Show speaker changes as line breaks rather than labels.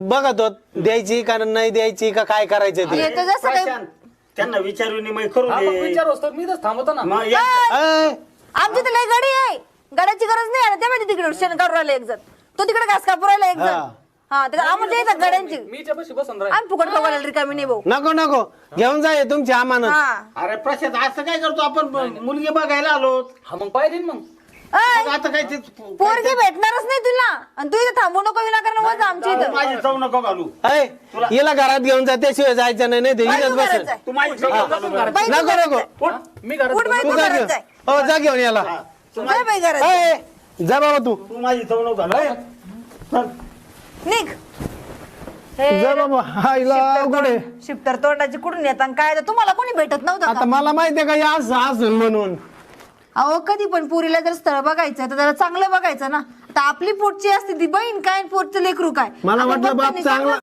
बघत होत द्यायची का नाही द्यायची का काय करायचं ते.
हे तर जसं काही
प्रशांत, त्यांना विचारून मग करू
हा, मग
दे
विचार असतो मी तर थांबवतो ना.
मग या-
अय,
आमची तर लय गडी आहे. गड्याची गरज नाही आहे. ते माहिती तिकडे शेण राहिला एक जण. तो तिकडे घास राहिला एक जण.
हा.
हा तर आम्हाला येतात गड्यांची.
मी बशी बसून राहील.
आम्ही फुकट बघायला रिकामी नाही भाऊ.
नको नको. घेऊन जा हे तुमची अमानत
हा.
अरे प्रशांत असं काय करतो आपण? मुलगी बघायला आलो.
हा मग पाहिजे ना मग.
अय,
आता काय ते
पोरगी भेटणारच नाही तुला. आणि तू इथे थांबू नको विनाकारण इथं
माझी चव नको घालू
हिला घरात घेऊन जा त्याशिवाय जायचं नाही नाही ते
बाई,
हिलाच
तू
बसेल
घरात जाय.
तू माझी चव नको घालू घरात.
बाई, तू
नको
घरात
नको
जाय.
उठ.
मी घरात
उठ बाई,
तू
तू
जा
घरात
घेऊन
जाय.
हो जा घेऊन याला
जाय बाई घरात जाय.
अय, जा बाबा तू
तू माझी चव नको घालू चल.
निघ
जा बाबा हा हिला अवघड आहे.
शिफ्टर तोंडाची कुठून येतात आणि काय तर तुम्हाला कोणी भेटत नव्हतं
आता
का?
मला माहितीये का या असं म्हणून
अहो कधी पण पुरीला जर स्थळ बघायचं तर त्याला चांगलं बघायचं ना आता आपली पोटची असते ती बहीण काय आणि पोटचं लेकरू काय?
मला वाटलं बाप
बघताना
चांगला